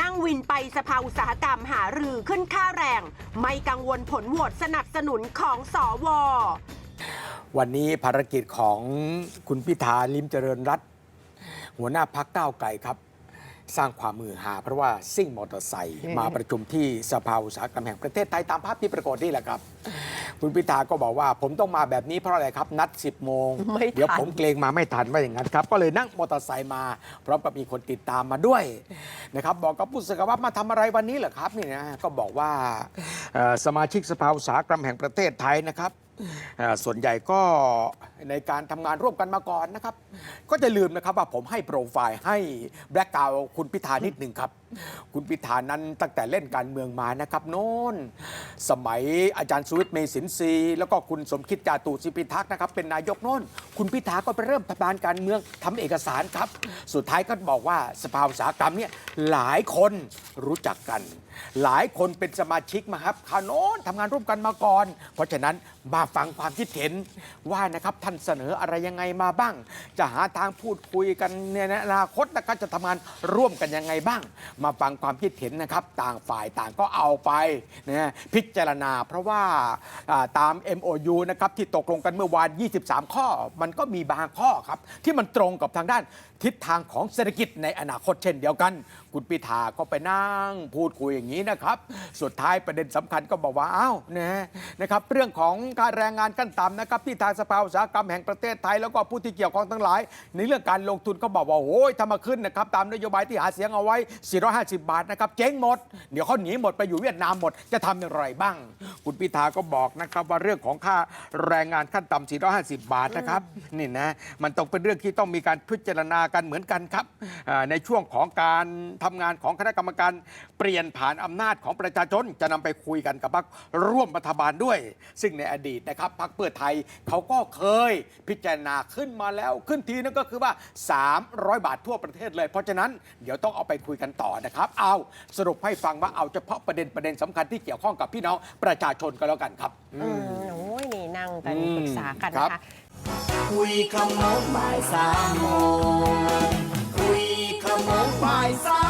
นั่งวินไปสภาอุตสาหกรรมหารือขึ้นค่าแรง ไม่กังวลผลโหวตสนับสนุนของสอววันนี้ภารกิจของคุณพิธาลิมเจริญรัตหัวหน้าพักก้าวไกลครับ สร้างความมือหา เพราะว่าซิ่งมอเตอร์ไซค์มาประชุมที่สภาอุตสาหกรรมแห่งประเทศไทยตามภาพที่ปรากฏนี่แหละครับ คุณพิธาก็บอกว่าผมต้องมาแบบนี้เพราะอะไรครับ นัด 10 โมง ไม่ทัน เดี๋ยวผมเกรงมาไม่ทันว่าอย่างนั้นครับ ก็เลยนั่งมอเตอร์ไซค์มา พร้อมกับมีคนติดตามมาด้วยนะครับบอกกับผู้สื่อข่าวว่ามาทำอะไรวันนี้เหรอครับนี่นะก็บอกว่าเอ่อ สมาชิกสภาอุตสาหกรรมแห่งประเทศไทยนะครับ ส่วนใหญ่ก็ในการทำงานร่วมกันมาก่อนนะครับ ก็จะลืมนะครับว่าผมให้โปรไฟล์ให้แบล็กกาวคุณพิธานิดหนึ่งครับ คุณพิธานั้นตั้งแต่เล่นการเมืองมานะครับโน้น สมัยอาจารย์สุวิทย์เมสินทรีย์แล้วก็คุณสมคิดจาตุศิพิทักษ์นะครับ เป็นนายกโน้น คุณพิธาก็ไปเริ่มทำงานการเมืองทำเอกสารครับ สุดท้ายก็บอกว่าสภาอุตสาหกรรมเนี่ยหลายคนรู้จักกัน หลายคนเป็นสมาชิกมาครับคาโน้นทำงานร่วมกันมาก่อน เพราะฉะนั้น มาฟังความคิดเห็นว่านะครับท่านเสนออะไรยังไงมาบ้าง จะหาทางพูดคุยกันในอนาคตนะครับจะทำงานร่วมกันยังไงบ้าง มาฟังความคิดเห็นนะครับ ต่างฝ่ายต่างก็เอาไปนะพิจารณา เพราะว่าตาม MOU นะครับที่ตกลงกันเมื่อวาน 23 ข้อ มันก็มีบางข้อครับ ที่มันตรงกับทางด้านทิศทางของเศรษฐกิจในอนาคตเช่นเดียวกัน คุณพิธาก็ไปนั่งพูดคุยอย่างนี้นะครับ สุดท้ายประเด็นสำคัญก็บอกว่าอ้าวนะนะครับเรื่องของการแรงงานขั้นต่ำนะครับที่ทางสภาอุตสาหกรรมแห่งประเทศไทยแล้วก็ผู้ที่เกี่ยวข้องทั้งหลาย ในเรื่องการลงทุนก็บอกว่าโอ้ยถ้ามาขึ้นนะครับตามนโยบายที่หาเสียงเอาไว้ 450 บาทนะครับเจ๊งหมด เดี๋ยวเขาหนีหมดไปอยู่เวียดนามหมดจะทำอย่างไรบ้าง คุณพิธาก็บอกนะครับว่าเรื่องของค่าแรงงานขั้นต่ำ450 บาทนะครับนี่นะมันต้องเป็นเรื่องที่ต้องมีการพิจารณากันเหมือนกันครับในช่วงของการทำงานของคณะกรรมการเปลี่ยนผ่านอำนาจของประชาชนจะนำไปคุยกันกับพรรคร่วมรัฐบาลด้วย ซึ่งในอดีตนะครับพรรคเพื่อไทยเขาก็เคยพิจารณาขึ้นมาแล้วขึ้นทีนึงก็คือว่า 300 บาททั่วประเทศเลย เพราะฉะนั้นเดี๋ยวต้องเอาไปคุยกันต่อนะครับ เอาสรุปให้ฟังว่าเอาเฉพาะประเด็นประเด็นสำคัญที่เกี่ยวข้องกับพี่น้องประชาชนก็แล้วกันครับอืมโอ้ยนี่นั่งกันอืมปรึกษากันครันะบคะคุยขโมงบ่ายสามโมงคุยขโมงบ่ายสาม